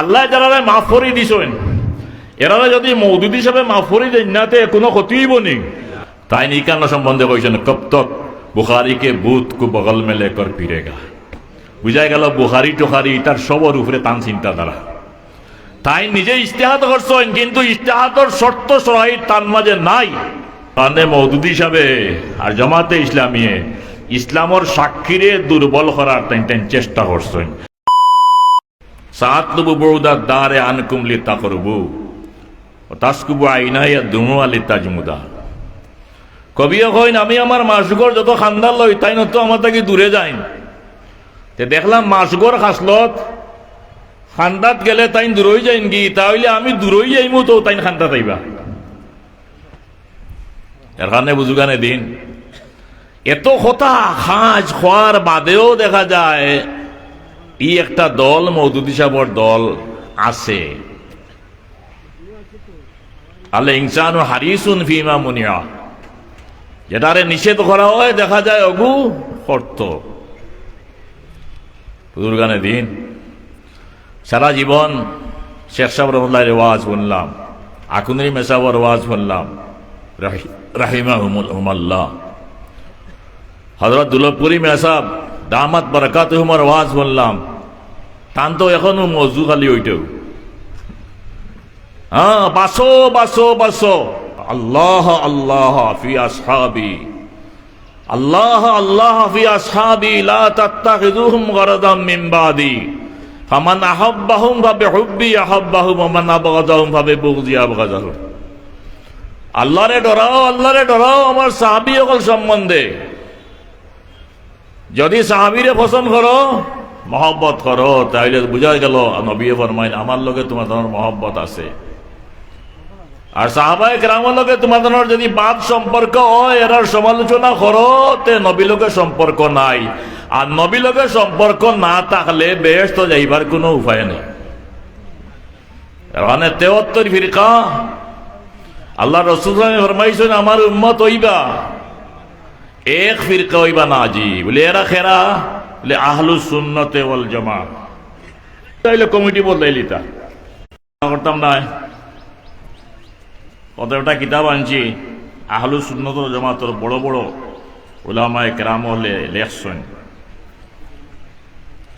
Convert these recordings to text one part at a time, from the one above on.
আল্লাহ যারা মাফ করি দিছেন এরা যদি মৌদুদ হিসাবে মাফ করি দেন না তে কোনো ক্ষতি হইব নি। তাই নিকান্ন সম্বন্ধে কইছেন কব তক বুখারিকে বুথ কু বগল মে লেকর ফিরেগা। বুঝাই গেল বুহারি টুহারি তার সবর উপরে তান চিন্তাধারা। তাই নিজে ইস্তেহাত করছেন, কিন্তু ইস্তেহাতর শর্ত সরাই তার মাঝে নাই। তানে মৌদুদ হিসাবে আর জমাতে ইসলামিয়ে, ইসলামর সাক্ষীরে দুর্বল করার তাই চেষ্টা করছেন। সাতলুবু বৌদার দারে আনকুমলি তাকরবু। তাসকুবু আইনাইয়া দুমু আলি তাজমুদা। কবিও কইন, আমি আমার মাসগর যত খান্দার লই, তাই নত আমার তাকে দূরে যাইন। তে দেখলাম মাসগর খাসলত, খান্দাত গেলে তাই দূরই যাইন কি তাহলে আমি দূরই যাইমু তো তাই খান্দা তাইবা এর কারণে বুঝুগানে দিন। এত কথা, খাজ খোয়ার বাদেও দেখা যায় ই একটা দল মৌদুদি সাহর দল আছে। আল্লাহ ইনসানু হারিসুন ফিমা মুনিয়া। যেটারে নিষেধ করা হয়, দেখা যায় অগু শর্ত দুর্গানে দিন, সারা জীবন শেখ সাহেব রহমুল্লাহ রেওয়াজ শুনলাম আকুনরি মেসাবর ওয়াজ শুনলাম রাহিমা হুমাল্লাহ হজরত দুলভপুরি মেসাব, দামাত বরকাত হুমার ওয়াজ শুনলাম তান তো এখনও মজু খালি ওইটাও হ্যাঁ বাসো বাসো বাসো আল্লাহ আল্লাহ ফি আসহাবি। আল্লাহ আল্লাহ ফি আসহাবি, লা তাত্তাখিযুহুম গরাদাম মিন বাদি। ফামান আহাব্বাহুম ভাবে হুব্বি, আহাব্বাহুম ওয়া মান আবগাদাহুম ভাবে বুগজি আবগাদাহুম আল্লাহরে ডরাও আল্লাহরে ডরাও, আমার সাহাবী সকল সম্বন্ধে। যদি সাহাবীরে পছন্দ করো মহব্বত করো তাইলে বুঝা গেল নবী ফরমাইন, আমার লগে তোমার ধরনের মহব্বত আছে। আর সাহাবাই গ্রামের লোকে তোমাদের যদি বাদ সম্পর্ক হয়, এরার সমালোচনা করো, তে নবী লোকের সম্পর্ক নাই। আর নবী লোকের সম্পর্ক না থাকলে বেশ তো যাইবার কোনো উপায় নেই। এখানে তেহত্তর ফিরকা। আল্লাহ রসুল ফরমাইছেন, আমার উম্মত হইবা, এক ফিরকা হইবা না জি বলে, এরা খেরা বলে আহলু সুন্নতে ওয়াল জামা তাইলে কমিটি বদলাইলি তা। করতাম না। কতটা কিতাব আনছি, আহলু সুন্নত জমাতর বড় বড় ওলামায় কেরাম হলে লেখছেন।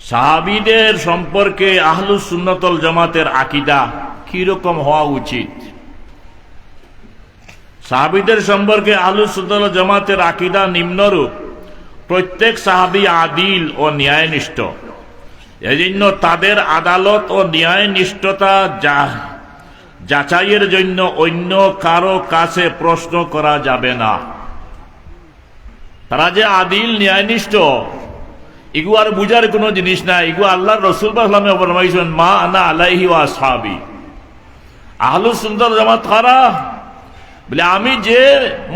সাহাবিদের সম্পর্কে আহলু সুন্নতল জামাতের আকিদা কীরকম হওয়া উচিত? সাহাবিদের সম্পর্কে আহলু সুন্নতল জামাতের আকিদা নিম্নরূপ। প্রত্যেক সাহাবি আদিল ও ন্যায়নিষ্ঠ। এজন্য তাদের আদালত ও ন্যায়নিষ্ঠতা যা, যাচাইয়ের জন্য অন্য কারও কাছে প্রশ্ন করা যাবে না। তারা যে আদিল, ন্যায়নিষ্ঠ ইগু আর বুঝার কোনো জিনিস না ইগু আল্লাহ রসুল মা আনা আলাইহি ওয়া সাহাবি আহলু সুন্দর জামাত খারা বলে, আমি যে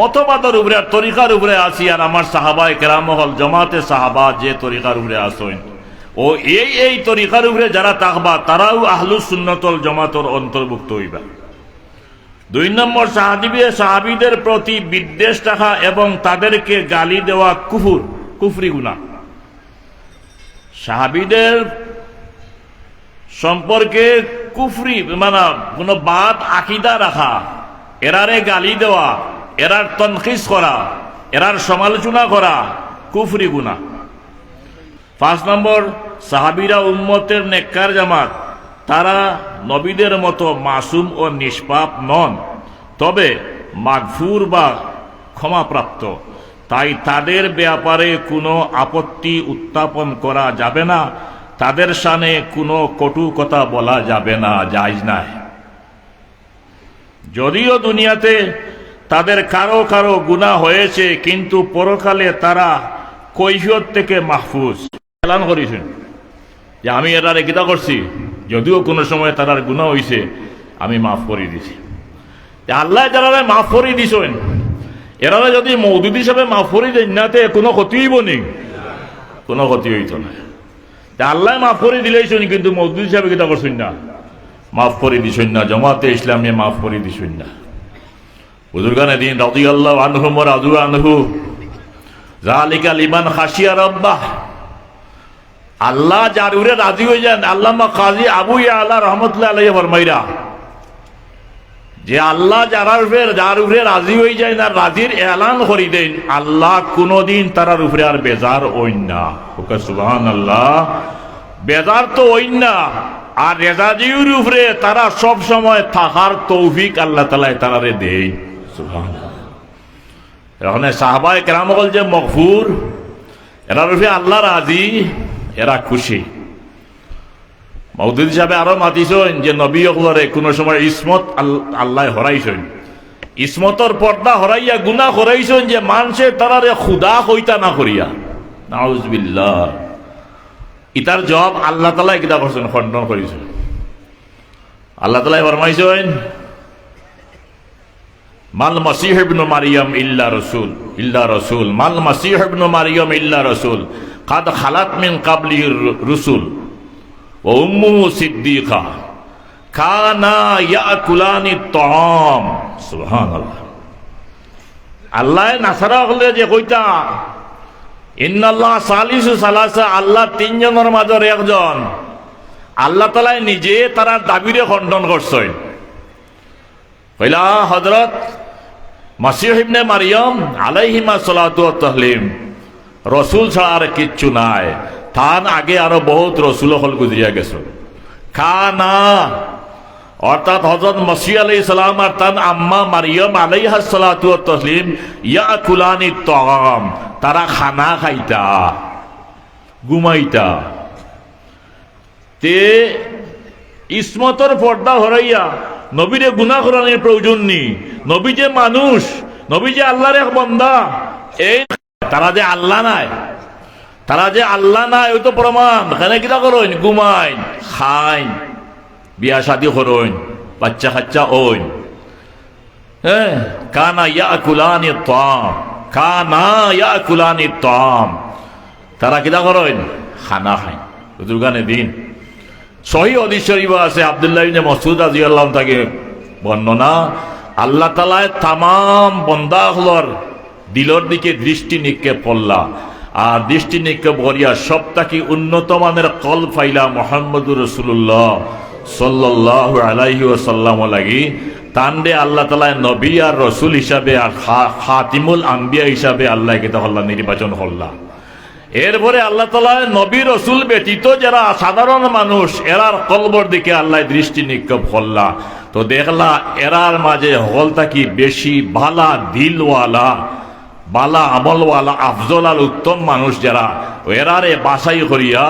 মতবাদের উপরে আর তরিকার উপরে আছি আর আমার সাহাবায় কেরাম হল জমাতে সাহাবা যে তরিকার উপরে আসেন। ও এই এই তরিকার উপরে যারা তাকবা তারাও আহলু সুন্নতল জমাতর অন্তর্ভুক্ত হইবা। দুই নম্বর সাহাবিবে সাহাবিদের প্রতি বিদ্বেষ রাখা এবং তাদেরকে গালি দেওয়া কুফুর, কুফরি গুণা। সাহাবিদের সম্পর্কে কুফরি মানে কোন বাদ আকিদা রাখা এরারে গালি দেওয়া, এরার তনখিস করা, এরার সমালোচনা করা কুফরি গুণা পাঁচ নম্বর, সাহাবিরা উম্মতের নেককার জামাত, তারা নবীদের মতো মাসুম ও নিষ্পাপ নন, তবে মাগফুর বা ক্ষমাপ্রাপ্ত। তাই তাদের ব্যাপারে কোনো আপত্তি উত্থাপন করা যাবে না, তাদের সানে কোনো কটু কথা বলা যাবে না যাইজ নাই। যদিও দুনিয়াতে তাদের কারও কারও গুণা হয়েছে, কিন্তু পরকালে তারা কৈফিয়ত থেকে মাহফুজ। এলান করেছেন যে আমি এটার গীতা করছি, যদিও কোনো সময় তারার গুণা হয়েছে আমি মাফ করে দিছি। আল্লাহ যারা মাফ করে দিছেন এরা যদি মৌদুদ হিসাবে মাফ করে দেন না তে কোনো ক্ষতি হইব নি। কোনো ক্ষতি হইত না। আল্লাহ মাফ করে দিলেইছেন, কিন্তু মৌদুদ হিসাবে কিতা করছেন না। মাফ করে দিছেন না, জমাতে ইসলামে মাফ করে দিছেন না। বুজুর্গানে দিন রাজি আল্লাহ আনহু রাজু আনহু জালিকা লিমান খাসিয়া রব্বাহ। আল্লাহ যার উরে রাজি হয়ে যান, আল্লামা কাজী আবু আল্লাহ রহমতুল্লাহ আলাইহি ফরমাইরা। যে আল্লাহ যারা উপরে, যার উপরে রাজি হয়ে যায় না, রাজির এলান করি দেন, আল্লাহ কোনদিন তারার উপরে আর বেজার ওইন না। ওকে সুবহান আল্লাহ বেজার তো ওইন না। আর রেজাজিউর উপরে তারা সব সময় থাকার তৌফিক আল্লাহ তালায় তারারে দেয়। এখন সাহবায় কেরাম বল যে মকফুর এরার উপরে আল্লাহ রাজি, এরা খুশি। মৌদুদ হিসাবে আরও মাতিছেন যে নবী অকলরে কোনো সময় ইসমত আল- আল্লাহ হরাইছেন। ইসমতর পর্দা হরাইয়া গুনা হরাইছেন যে মানুষের তারারে খুদা হইতা না করিয়া। নাউজবিল্লাহ। ইতার জবাব আল্লাহ তালা কিতা করছেন খণ্ডন করেছেন। আল্লাহ তালা ফরমাইছেন, মাল মাসিহ ইবনু মারিয়াম ইল্লা রসুল ইল্লা রসুল, মাল মাসিহ ইবনু মারিয়াম ইল্লা রসুল, কাদ খালাত মিন কাবলিহির রসুল ও উম্মু সিদ্দিকা, কানা ইয়াকুলানি তম সুবহানাল্লাহ। আল্লাহ নাসারা হলে যে কইতা আল্লাহ তিনজনের মাজর একজন। আল্লাহ তালায় নিজে তারা দাবিরে খণ্ডন করছেন। কইলা হজরত মাসিহ ইবনে মারিয়ম আলাইহিমা সালাতু তাসলিম রসুল ছাড়া আর কিচ্ছু নাই। তান আগে আরও বহুত রসুল হল গুজরিয়া গেছে। খানা, অর্থাৎ হজরত মসি আলাই সালাম আর তান আম্মা মারিয়ম আলাইহা সালাতু ওয়াত তাসলিম ইয়া কুলানি তগাম তারা খানা খাইতা, ঘুমাইতা। তে ইসমতর পর্দা হরাইয়া নবীরে গুনা করানোর প্রয়োজন নেই। নবী যে মানুষ, নবী যে আল্লাহর এক বন্দা, এই তারা যে আল্লাহ নাই, তারা যে আল্লাহ নাই, ওই তো প্রমাণ। এখানে কিটা করইন ঘুমাইন, খাইন, বিয়া শাদি করইন বাচ্চা কাচ্চা ওইন হ্যাঁ কানা ইয়া কুলানি তাম কানা ইয়া কুলানি তাম তারা কিটা করইন খানা খাইন দুর্গানে দিন। সহি অদিস শরীফ আছে, আব্দুল্লাহ মসুদ রাদিয়াল্লাহু তাকে বর্ণনা, আল্লাহ তালায় তামাম বন্দাহলর দিলর দিকে দৃষ্টি নিক্ষেপ করলা। আর দৃষ্টি নিক্ষেপ করিয়া সবটাকে উন্নত মানের কল ফাইলা মোহাম্মদুর রসুল্লাহ সাল্লাহ আলাইহি ওসাল্লাম লাগি। তান্ডে আল্লাহ তালায় নবী আর রসুল হিসাবে আর খাতিমুল আম্বিয়া হিসাবে আল্লাহ কেতা হল্লা নির্বাচন হল্লা এরপরে আল্লাহ তালা নবী রসুল ব্যতীত যারা সাধারণ মানুষ, এরার কলবর দিকে আল্লাহ দৃষ্টি নিক্ষেপ করলা। তো দেখলা এরার মাঝে হলটা কি বেশি বালা, দিলওয়ালা, বালা আমলওয়ালা, আফজল আর উত্তম মানুষ যারা এরারে বাসাই করিয়া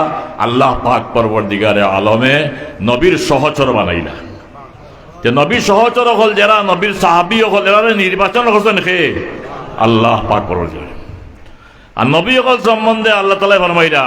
আল্লাহ পাক পর্বর দিগারে আলমে নবীর সহচর বানাইলা। যে নবীর সহচর হল, যারা নবীর সাহাবি হল এরারে নির্বাচন করছেন খে আল্লাহ পাক দিগারে আর নবী অকল সম্বন্ধে আল্লাহ তালা ফরমাইরা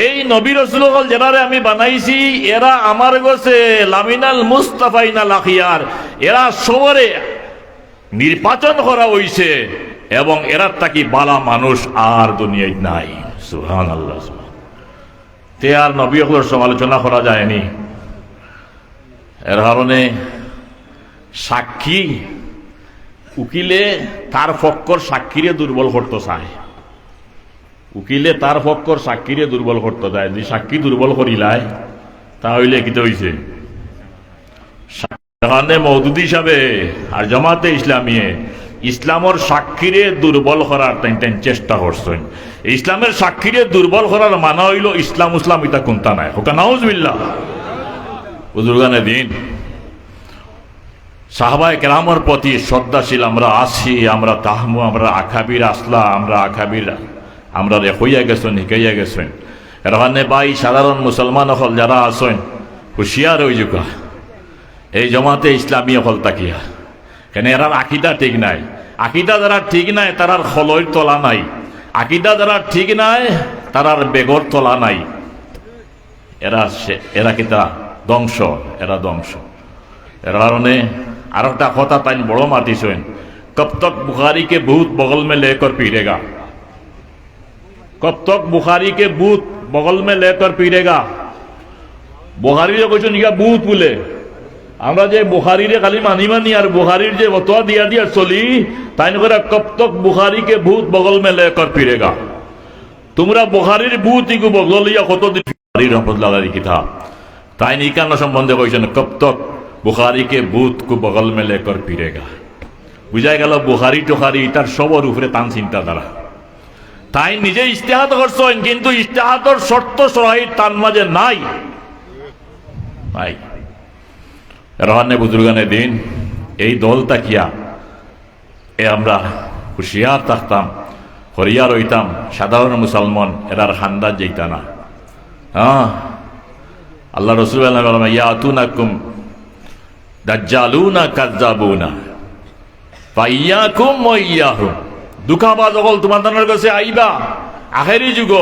এই নবী হল আমি বানাইছি, এরা আমার গোছে লামিনাল মুস্তাফাইনাল আখিয়ার এরা সবরে নির্বাচন করা হইছে এবং এরা তাকি বালা মানুষ আর দুনিয়ায় নাই। সুবহানাল্লাহ তে আর নবী হকলের সমালোচনা করা যায়নি। এর কারণে সাক্ষী উকিলে তার পক্ষর সাক্ষীরে দুর্বল করতে চায়। উকিলে তার পক্ষর সাক্ষীরে দুর্বল করতে যায় যদি সাক্ষী দুর্বল করিলায়, তাহলে কিতে হইছে? সেখানে মৌদুদ হিসাবে আর জমাতে ইসলামিয়ে ইসলামর সাক্ষীরে দুর্বল করার তাই চেষ্টা করছেন। ইসলামের সাক্ষীরে দুর্বল করার মানা হইল ইসলাম ইসলাম ইতা কোনটা নাই। হোকা নাউজবিল্লা বুজুর্গানে দিন। সাহাবায় কেরামর প্রতি শ্রদ্ধাশীল আমরা আসি, আমরা তাহমু, আমরা আখাবির আসলা আমরা আখাবির, আমরা রেখইয়া গেছেন, হিকাইয়া গেছেন। এখানে বাই সাধারণ মুসলমান হল যারা আসেন হুশিয়ার হয়ে যুকা এই জমাতে ইসলামী হল তাকিয়া কেন এরার আকিদা ঠিক নাই? আকিদা যারা ঠিক নাই, তারার খলইর তলা নাই। আকিদা যারা ঠিক নাই, তারার বেগর তলা নাই। এরা এরা কিতা? ধ্বংস, এরা ধ্বংস। এর কারণে আর একটা কথা তাই বড় মাতিছেন কব তক বুখারি কে ভূত বগল মে লেকর পিরেগা কব তক বুখারি কে ভূত বগল মে লেকর পিরেগা বুহারি কইছেন ইয়া ভূত বলে। আমরা যে বুহারিরে খালি মানি মানি আর বুহারির যে বতোয়া দিয়া দিয়া চলি, তাই করে কব তক বুহারিকে ভূত বগল মেলে কর ফিরেগা তোমরা বুহারির ভূত ইগু বগল ইয়া কতদিন বুহারির রহমত লাগারি কিতাব তাই নিকান্ন সম্বন্ধে কইছেন কব তক বুহারিকে ভূত কু বগল মেলে কর ফিরেগা বুঝাই গেল বুহারি টোহারি তার সবর উপরে টান চিন্তাধারা তাই নিজে ইস্তেহাত করছেন কিন্তু ইস্তেহাতর শর্ত সরাই তার মাঝে নাই। নাই। রহানে বুজুর্গানে দিন, এই দল তাকিয়া, এ আমরা হুশিয়ার থাকতাম হরিয়া রইতাম সাধারণ মুসলমান, এরার হান্দাজ যেইতা না। হ্যাঁ আল্লাহ রসুল ইয়াতুনাকুম দাজ্জালুনা কাজ্জাবুনা পাইয়াকুম ওয়াইয়াহুম। দুখাবাজ অকল তোমাদের কাছে আইবা, আখেরি যুগ।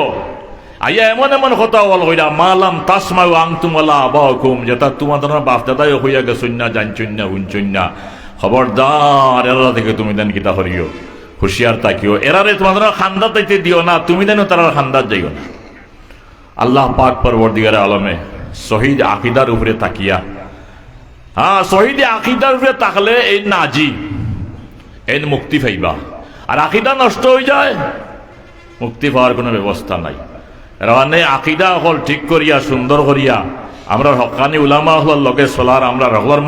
আইয়া এমন এমন কথা বল হইরা মালাম তাসমাউ আংতুম ওয়ালা আবাহুম যেটা তোমাদের বাপ দাদাই হইয়া গেছুন না জানছুন না হুনছুন না খবরদার এরা থেকে তুমি দেন কিতা হরিও হুশিয়ার তাকিও এরারে তোমাদের খান্দা তাইতে দিও না, তুমি দেন তারা খান্দার যাইও না। আল্লাহ পাক পরবর্তীগারে আলমে শহীদ আকিদার উপরে তাকিয়া। হ্যাঁ শহীদ আকিদার উপরে তাকলে এই নাজি, এই মুক্তি পাইবা। আর আকিদা নষ্ট হয়ে যায়, মুক্তি পাওয়ার কোনো ব্যবস্থা নাই। রানে আকিদা হল ঠিক করিয়া, সুন্দর করিয়া। আমরা হকানি উলামা হল, লগে সোলার আমরা রহলার